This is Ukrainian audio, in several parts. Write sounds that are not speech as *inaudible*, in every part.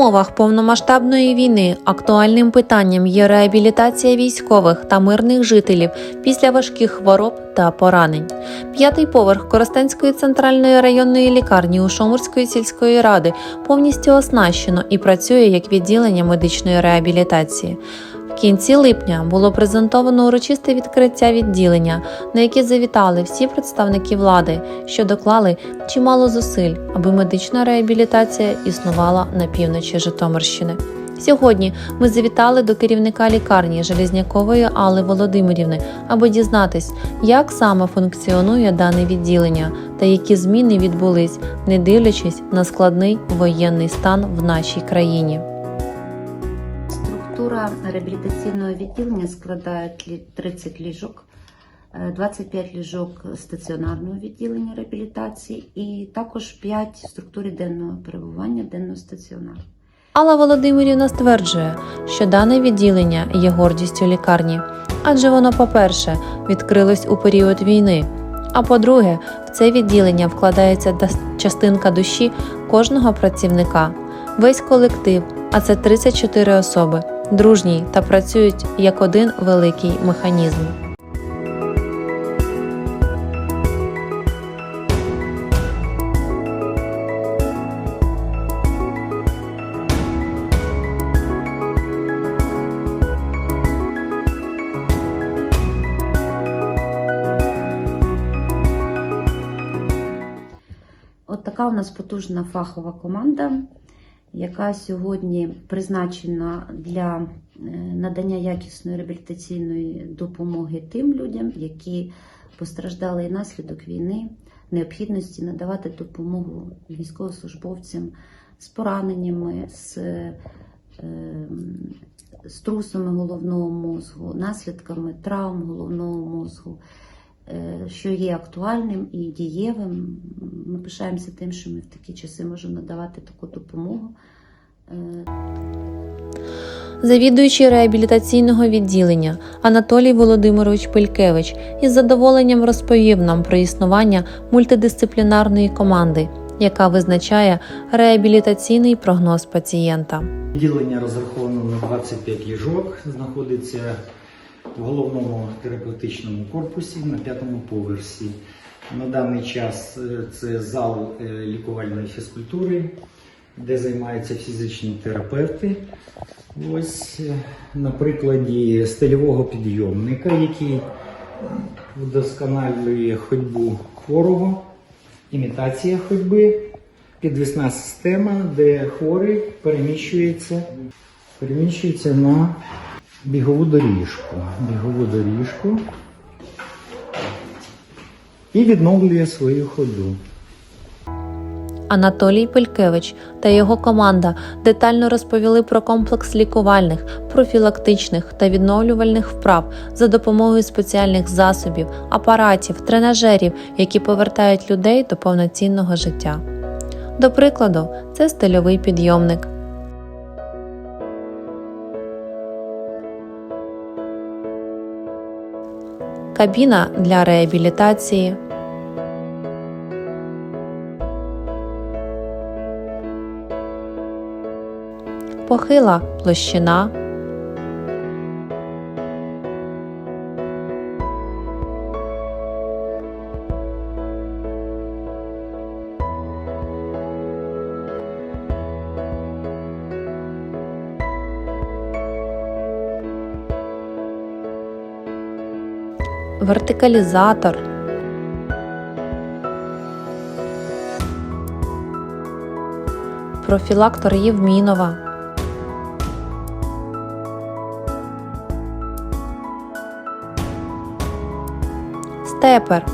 умовах повномасштабної війни актуальним питанням є реабілітація військових та мирних жителів після важких хвороб та поранень. П'ятий поверх Коростенської центральної районної лікарні Ушомурської сільської ради повністю оснащено і працює як відділення медичної реабілітації. В кінці липня було презентовано урочисте відкриття відділення, на яке завітали всі представники влади, що доклали чимало зусиль, аби медична реабілітація існувала на півночі Житомирщини. Сьогодні ми завітали до керівника лікарні Железнякової Алли Володимирівни, аби дізнатись, як саме функціонує дане відділення та які зміни відбулись, не дивлячись на складний воєнний стан в нашій країні. Реабілітаційного відділення складає 30 ліжок, е, 25 ліжок стаціонарного відділення реабілітації і також 5 в денного перебування денного стаціонару. Алла Володимирівна стверджує, що дане відділення є гордістю лікарні, адже воно, по-перше, відкрилось у період війни. А по-друге, в це відділення вкладається частинка душі кожного працівника, весь колектив, а це 34 особи, дружні та працюють як один великий механізм. От така у нас потужна фахова команда, яка сьогодні призначена для е, надання якісної реабілітаційної допомоги тим людям, які постраждали внаслідок війни, необхідності надавати допомогу військовослужбовцям з пораненнями, з е, струсами головного мозку, наслідками травм головного мозку, е, що є актуальним і дієвим. Ми пишаємося тим, що ми в такі часи можемо надавати таку допомогу. Е, Завідуючий реабілітаційного відділення Анатолій Володимирович Пилькевич із задоволенням розповів нам про існування мультидисциплінарної команди, яка визначає реабілітаційний прогноз пацієнта. Відділення розраховано на 25 ліжок, знаходиться в головному терапевтичному корпусі на п'ятому поверсі. На даний час е, це зал е, лікувальної фізкультури, де займаються фізичні терапевти. Ось е, на прикладі стильового підйомника, який вдосконалює ходьбу хворого, імітація ходьби, підвісна система, де хворий переміщується, переміщується на бігову доріжку. Бігову доріжку і відновлює свою ходу. Анатолій Пилькевич та його команда детально розповіли про комплекс лікувальних, профілактичних та відновлювальних вправ за допомогою спеціальних засобів, апаратів, тренажерів, які повертають людей до повноцінного життя. До прикладу, це стильовий підйомник. Кабіна для реабілітації. похила площина, вертикалізатор. Профілактор Євмінова. Степер.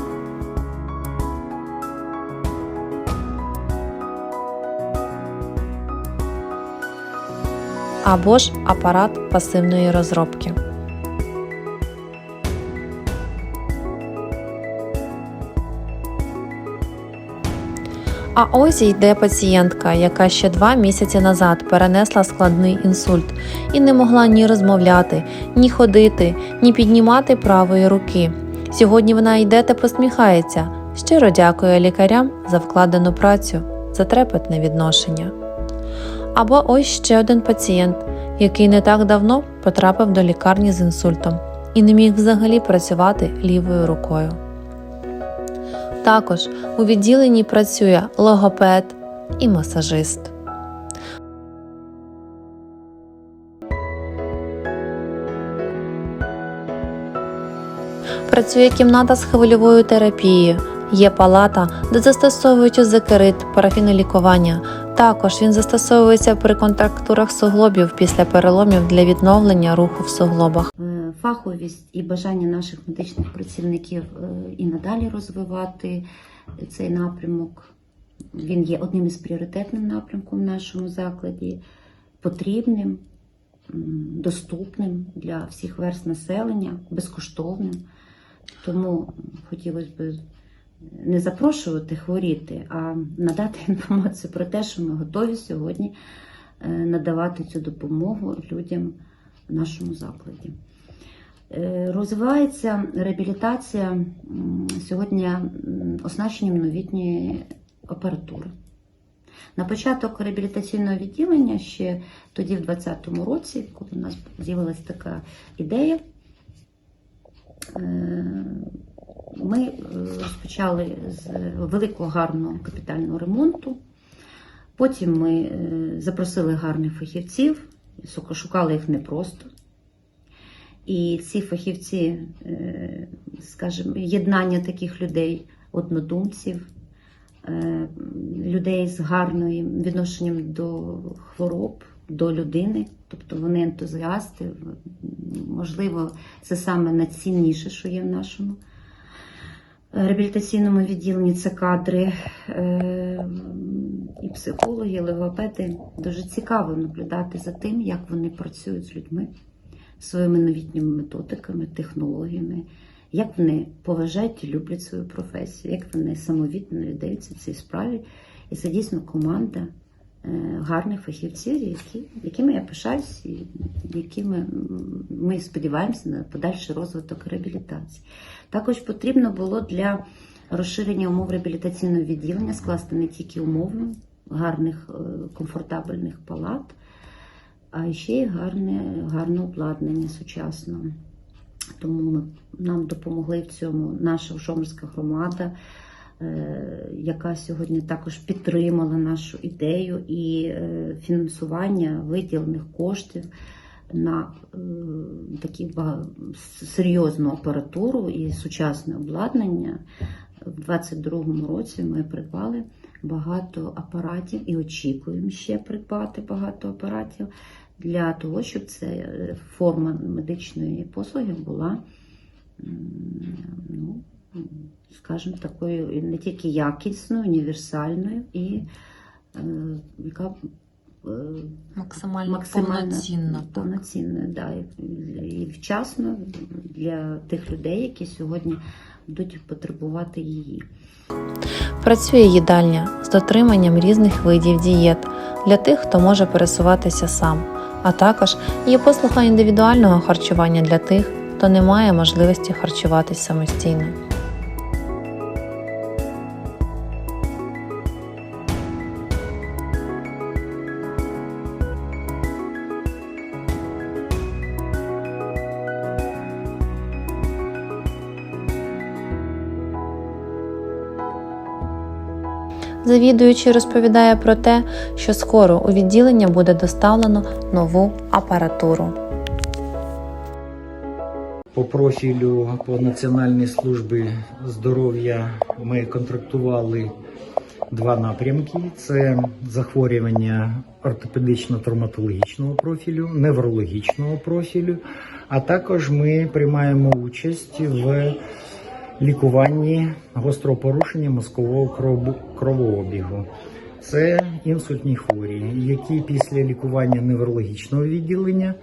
Або ж апарат пасивної розробки. А ось йде пацієнтка, яка ще два місяці назад перенесла складний інсульт і не могла ні розмовляти, ні ходити, ні піднімати правої руки. Сьогодні вона йде та посміхається. Щиро дякує лікарям за вкладену працю, за трепетне відношення. Або ось ще один пацієнт, який не так давно потрапив до лікарні з інсультом і не міг взагалі працювати лівою рукою. Також у відділенні працює логопед і масажист. Працює кімната з хвильовою терапією. Є палата, де застосовують озекерит, парафінолікування. Також він застосовується при контрактурах суглобів після переломів для відновлення руху в суглобах. Фаховість і бажання наших медичних працівників е, і надалі розвивати цей напрямок. Він є одним із пріоритетним напрямком в нашому закладі, потрібним, доступним для всіх верст населення, безкоштовним. Тому хотілося б не запрошувати хворіти, а надати *laughs* інформацію про те, що ми готові сьогодні е, надавати цю допомогу людям в нашому закладі. Е, Розвивається реабілітація сьогодні оснащенням новітньої апаратури. На початок реабілітаційного відділення ще тоді, в 2020 році, коли у нас з'явилася така ідея, е, ми е, розпочали з великого гарного капітального ремонту. Потім ми запросили гарних фахівців, шукали їх непросто. І ці фахівці, е, скажімо, єднання таких людей, однодумців, е, людей з гарним відношенням до хвороб, до людини, тобто вони ентузіасти. Можливо, це саме найцінніше, що є в нашому реабілітаційному відділенні. Це кадри е, і психологи, і логопеди. Дуже цікаво наблюдати за тим, як вони працюють з людьми своїми новітніми методиками, технологіями, як вони поважають і люблять свою професію, як вони самовіддано віддаються цій справі. І це дійсно команда е, гарних фахівців, які, якими я пишаюсь, і якими ми сподіваємося на подальший розвиток реабілітації. Також потрібно було для розширення умов реабілітаційного відділення скласти не тільки умови гарних, е, комфортабельних палат, а ще й гарне, гарне обладнання сучасне. Тому нам допомогли в цьому наша Жомерська громада, е, яка сьогодні також підтримала нашу ідею і е, фінансування виділених коштів на е, такі серйозну апаратуру і сучасне обладнання. В 2022 році ми придбали багато апаратів і очікуємо ще придбати багато апаратів для того, щоб ця форма медичної послуги була, ну, скажімо, такою не тільки якісною, універсальною і е, яка е, Максимально, максимально повноцінно. так. повноцінною, да, і, і вчасно для тих людей, які сьогодні будуть потребувати її. Працює їдальня з дотриманням різних видів дієт для тих, хто може пересуватися сам, а також є послуга індивідуального харчування для тих, хто не має можливості харчуватись самостійно. Завідуючий розповідає про те, що скоро у відділення буде доставлено нову апаратуру. По профілю по Національній службі здоров'я ми контрактували два напрямки: це захворювання ортопедично-травматологічного профілю, неврологічного профілю, а також ми приймаємо участь в лікуванні гострого порушення мозкового кровообігу. Це інсультні хворі, які після лікування неврологічного відділення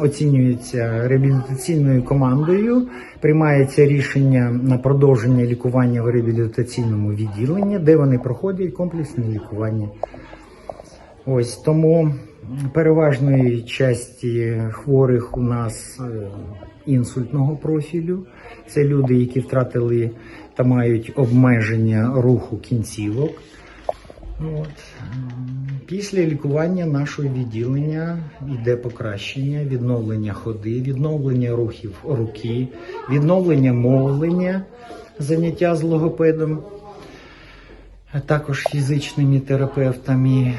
оцінюється реабілітаційною командою, приймається рішення на продовження лікування в реабілітаційному відділенні, де вони проходять комплексне лікування. Ось тому переважної часті хворих у нас е, інсультного профілю. Це люди, які втратили та мають обмеження руху кінцівок. От. Після лікування нашого відділення йде покращення, відновлення ходи, відновлення рухів руки, відновлення мовлення, заняття з логопедом, а також фізичними терапевтами,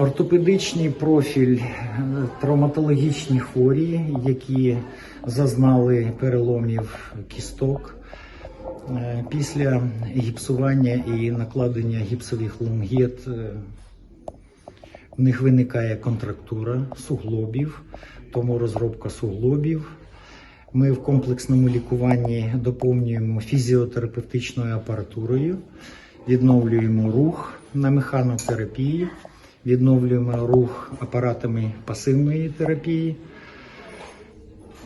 ортопедичний профіль, е, травматологічні хворі, які зазнали переломів кісток. Е, Після гіпсування і накладення гіпсових лонгет е, в них виникає контрактура суглобів, тому розробка суглобів. Ми в комплексному лікуванні доповнюємо фізіотерапевтичною апаратурою, відновлюємо рух на механотерапії, відновлюємо рух апаратами пасивної терапії.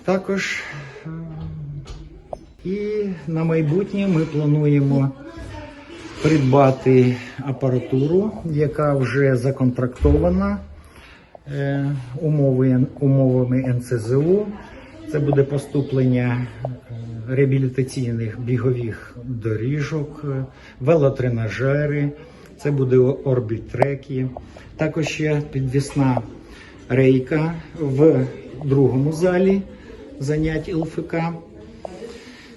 Також е, і на майбутнє ми плануємо придбати апаратуру, яка вже законтрактована е, умови, умовами НЦЗУ. Це буде поступлення е, реабілітаційних бігових доріжок, велотренажери, це буде орбітреки. Також ще підвісна рейка в другому залі занять ЛФК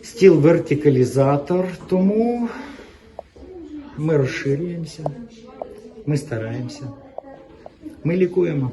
стіл вертикалізатор, тому ми розширюємося, ми стараємося, ми лікуємо.